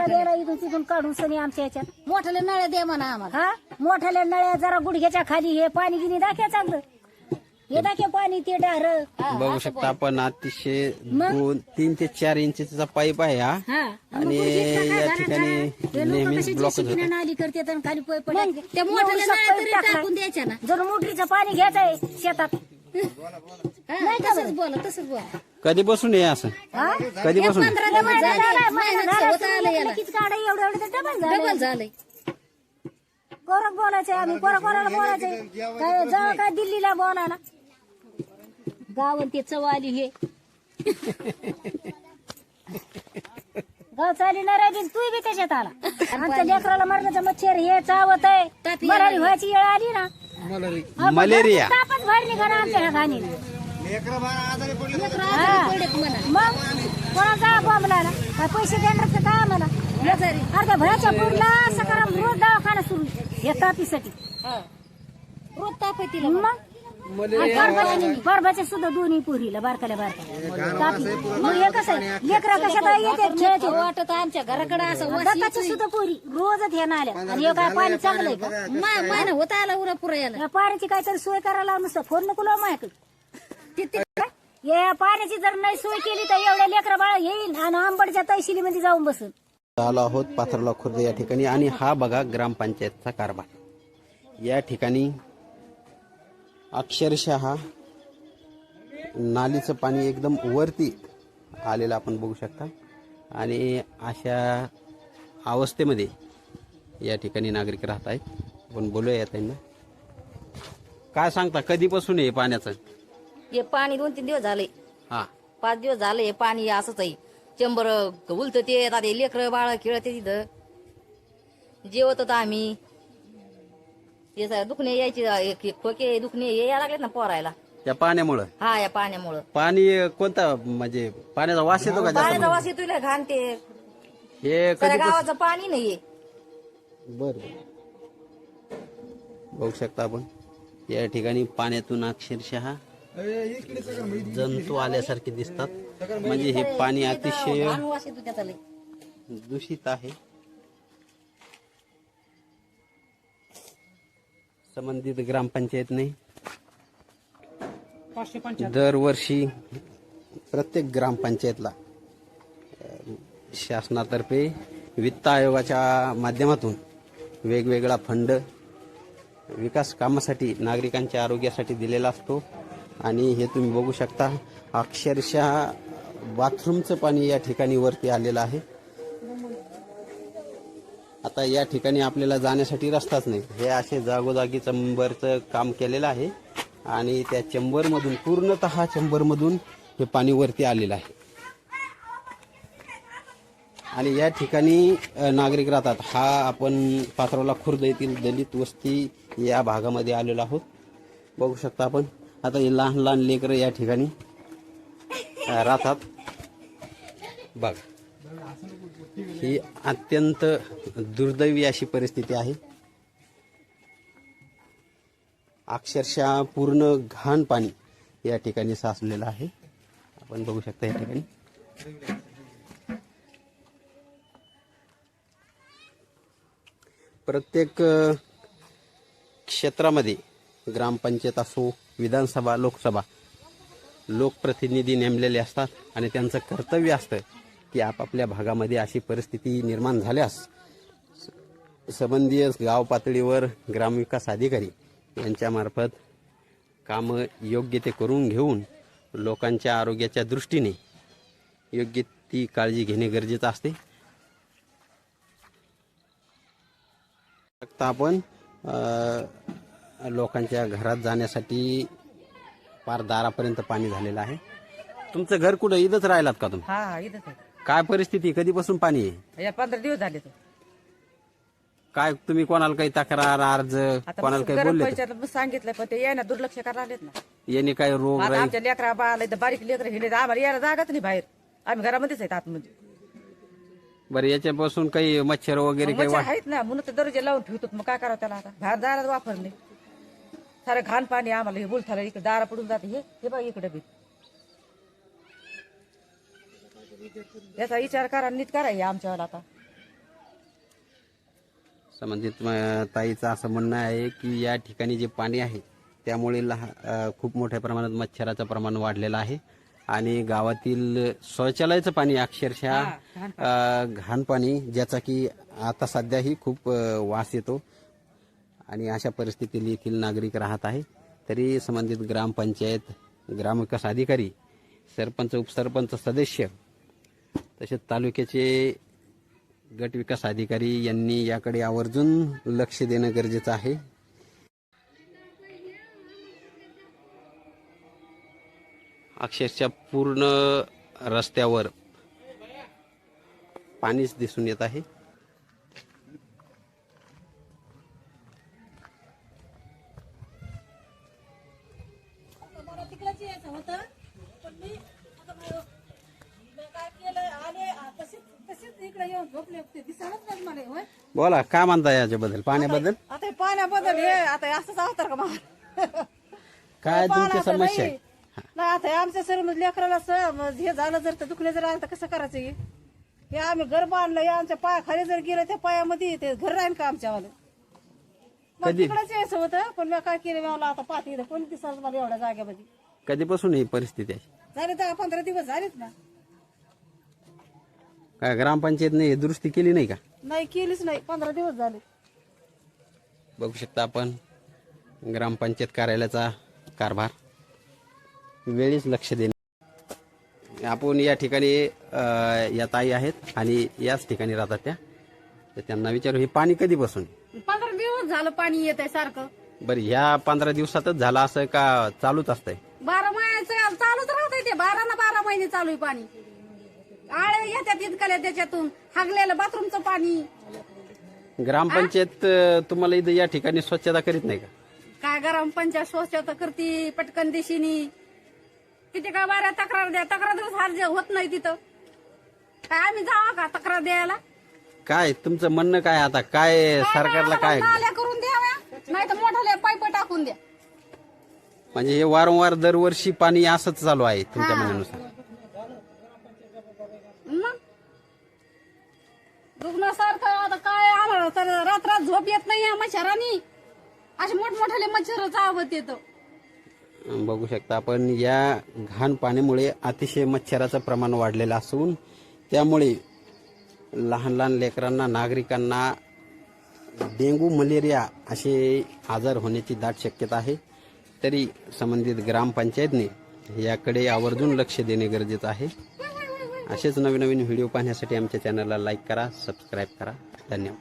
आम्हाला द्यायला इथून तिथून काढून सनी आमच्या याच्यात. मोठ्याला नळ्या द्या म्हणा आम्हाला. हा? मोठ्याल्या नळ्या जरा गुडघ्याच्या खाली हे पाणी गिनी दाख्या चांगलं. हे दाख्या पाणी ते डार. बघू शकता आपण अतिशय दोन तीन ते चार इंचचा पाईप आहे हा. हा. आणि या ठिकाणी नेहमीच ब्लॉकच होत नाली करते खाली पै पडले त्या मोठ्याला नळ्या तरी टाकून द्यायच्या ना. जर मोटरीचं पाणी घ्यायचंय शेतात तसंच बोला तसंच बोला. कधीपासून हे? असं? कधीपासून पंधरा दिवस झाले महिन्यात होत आलं याला. नक्कीच काढा एवढं एवढं तर डबल झालं डबल झालंय. कोरक बोलायचंय आम्ही कोरा कोणाला बोलायचंय. काय जवळ काय दिल्लीला बोलायला? गावन ते चवाली हे. गाव चाली ना राहिली तू बी त्याच्यात आला. आमच्या लेकराला मरण्याचं मच्छर हे चावत आहे मराठी व्हायची वेळ आली ना. मलेरिया. तापच बाहेर निघा ना आमच्या ह्या घाणीला लेकरं. आजारी पडलेत म्हणा मग? कोणाचा बॉम्बला काय पैसे देणार तर काय आम्हाला? अर्ध्या भयाच्या पुरला सकाराम रोज दवाखाना सुरू. या तापीसाठी हा. रोज ताप आहे तिला. मग? परबाच्या सुद्धा दोन्ही पुरीला बारकाल्या बारकाल्या. मग हे कसं आहे. लेकरा कशात येते खेळायचे वाटत आमच्या घराकडे असं सुद्धा पुरी रोजच हे नाल्या आणि हे काय पाणी चांगलं आहे का? मा- महिना होता आला उरा पुरा याला. या पाण्याची काहीतरी सोय करायला नुसतं. फोन नको लावू माझ्याकडे या पाण्याची जर नाही सोय केली तर एवढ्या लेकरा बाळा येईल आणि आंबडच्या तहशिली मध्ये जाऊन बसून. आलो आहोत पाथरला खुर्द या ठिकाणी आणि हा बघा ग्रामपंचायतचा कारभार. या ठिकाणी अक्षरशः नालीचं पाणी एकदम वरती आलेलं आपण बघू शकता. आणि अशा अवस्थेमध्ये या ठिकाणी नागरिक राहत आहेत. आपण बोलूया त्यांना. काय सांगता कधीपासून आहे पाण्याचं? हे पाणी दोन तीन दिवस झाले. हा. पाच दिवस झाले हे पाणी असंच आहे. चंबर उलत ते आता लेकरं बाळ खेळत तिथं जेवत होतो आम्ही. दुखणे यायची एक- एक खोके दुखणे यायला लागलेत ना पोरायला. त्या पाण्यामुळं? हा या पाण्यामुळं. पाणी कोणता म्हणजे पाण्याचा वास येतो का जास्त पाण्याचा वास येतोय घाण ते हे सगळ्या कधी गावाचं पाणी नाहीये बर. बघू शकता आपण. या ठिकाणी पाण्यातून अक्षरशः जंतू आल्यासारखे दिसतात. म्हणजे हे पाणी अतिशय घाण वास येतो त्याचा लई. दूषित आहे. संबंधित ग्रामपंचायतने दरवर्षी प्रत्येक ग्रामपंचायतला अ, शासनातर्फे वित्त आयोगाच्या माध्यमातून वेगवेगळा फंड विकास कामासाठी नागरिकांच्या आरोग्यासाठी दिलेला असतो. आणि हे तुम्ही बघू शकता अक्षरशः बाथरूमचं पाणी या ठिकाणी वरती आलेलं आहे. आता या ठिकाणी आपल्याला जाण्यासाठी रस्ताच नाही. हे असे जागोजागी चंबरचं काम केलेलं आहे आणि त्या चंबरमधून पूर्णतः चंबरमधून हे पाणी वरती आलेलं आहे. आणि या ठिकाणी नागरिक राहतात. हा आपण पाथरवला खुर्द येथील दलित वस्ती या भागामध्ये आलेलो आहोत. बघू शकता आपण. आता हे लहान लहान लेकरं या ठिकाणी राहतात. बघ. ही अत्यंत दुर्दैवी अशी परिस्थिती आहे. अक्षरशः पूर्ण घाण पाणी या ठिकाणी साचलेलं आहे. आपण बघू शकता या ठिकाणी. प्रत्येक क्षेत्रामध्ये ग्रामपंचायत असो विधानसभा लोकसभा लोकप्रतिनिधी नेमलेले असतात आणि त्यांचं कर्तव्य असतं की आपापल्या भागामध्ये अशी परिस्थिती निर्माण झाल्यास संबंधीय गाव पातळीवर ग्रामविकास अधिकारी यांच्यामार्फत कामं योग्य ते करून घेऊन लोकांच्या आरोग्याच्या दृष्टीने योग्य ती काळजी घेणे गरजेचं असते. फक्त आपण लोकांच्या घरात जाण्यासाठी पार दारापर्यंत पाणी झालेलं आहे. तुमचं घर कुठं? इथंच राहिलात का तुम्ही? हा इथंच आहे. काय परिस्थिती कधीपासून पाणी आहे? या पंधरा दिवस झाले तर काय तुम्ही कोणाला काही तक्रार अर्ज आता कोणाला काही गरम बोलले पैशाला मग सांगितलं पण ते यायना दुर्लक्ष करायला लागलेत ना. याने काय रोग आता आमच्या लेकरा बाळाला इथं बारीक लेकर हिंडे आम्हाला यायला जागाच नाही बाहेर. आम्ही घरामध्येच आहेत आतमध्ये. बरं याच्यापासून काही मच्छर वगैरे काही मच्छर वाट आहेत ना म्हणून तर दर्जे लावून ठेवतो मग काय करावं त्याला आता? बाहेर जायला वापर नाही सारं घाण पाणी आम्हाला. हे बुलथाला इकडे दारा पडून जाते. हे हे बघ इकडे बी. याचा विचार करा नीट करा हे आमच्यावर आता. संबंधित ताईचं असं म्हणणं आहे की या ठिकाणी जे पाणी आहे त्यामुळे लहा अ, खूप मोठ्या प्रमाणात मच्छराचं प्रमाण वाढलेलं आहे. आणि गावातील शौचालयाचं पाणी अक्षरशः घाण पाणी. ज्याचा की आता सध्याही खूप वास येतो. आणि अशा परिस्थितीत येथील नागरिक राहत आहे. तरी संबंधित ग्रामपंचायत ग्रामविकास अधिकारी सरपंच उपसरपंच सदस्य तसेच तालुक्याचे गट विकास अधिकारी यांनी याकडे आवर्जून लक्ष देणं गरजेचं आहे. अक्षरशः पूर्ण रस्त्यावर पाणीच दिसून येत आहे. बोला काय म्हणता याच्याबद्दल? पाण्याबद्दल? आता हे पाण्याबद्दल हे आता हे असंच अवतार का मला काय तुमची पाण्याचं समस्या नाही. आहे नाही आता हे आमच्या सर लेकराला म- हे झालं जर तर दुखणे जर आलं तर कसं करायचं हे? हे आम्ही घर बांधलं हे आमच्या पायाखाली जर गेलं त्या पायामध्ये ते घर राहील का आमच्यावालं? मग कधी? तिकडेच यायचं होतं पण मी काय केलं मला आता पाहते इथं कोणी दिसाल मला एवढ्या जागेमध्ये. कधीपासून ही परिस्थिती आहे? झाले दहा पंधरा दिवस झालेत ना. काय ग्रामपंचायतने ही दुरुस्ती केली नाही का? नाही केलीच नाही. पंधरा दिवस झाले. बघू शकता आपण ग्रामपंचायत कार्यालयाचा कारभार. वेळीच लक्ष देणे. आपण या ठिकाणी या ताई आहेत आणि याच ठिकाणी राहतात त्या. तर त्यांना विचारू हे पाणी कधीपासून पंधरा दिवस झालं पाणी येत आहे सारखं. बरं ह्या पंधरा दिवसातच झालं असं का चालूच असतंय? बारा महिन्याचं चालूच राहत ते. बारा ना बारा महिने चालू आहे पाणी. आळे येतात इतकल्या त्याच्यातून. हागलेलं बाथरूमचं पाणी. ग्रामपंचायत अ, तुम्हाला इथं या ठिकाणी स्वच्छता करीत नाही का? काय गरम पंचायत स्वच्छता करती पटकन दिशीनी. किती का बाऱ्या तक्रार द्या तक्रार हार होत नाही तिथं. काय आम्ही जावा का तक्रार द्यायला? काय तुमचं म्हणणं काय आता? काय सरकारला काय? नाल्या करून द्याव्या नाही तर मोठाले पाईप टाकून द्या. म्हणजे हे वारंवार दरवर्षी पाणी असंच चालू आहे तुमच्या म्हणण्यानुसार. सारखं आता काय आम्हाला तर रात रात झोप येत नाही या मच्छरांनी. असे मोठमोठाले मच्छर चावत येत. बघू शकता आपण या घाण पाण्यामुळे अतिशय मच्छराचं प्रमाण वाढलेलं असून त्यामुळे लहान लहान लेकरांना नागरिकांना डेंग्यू मलेरिया असे आजार होण्याची दाट शक्यता आहे. तरी संबंधित ग्रामपंचायतने याकडे आवर्जून लक्ष देणे गरजेचं आहे. असेच नवीन नवीन व्हिडिओ पाहण्यासाठी आमच्या चॅनलला लाईक करा सबस्क्राईब करा. धन्यवाद.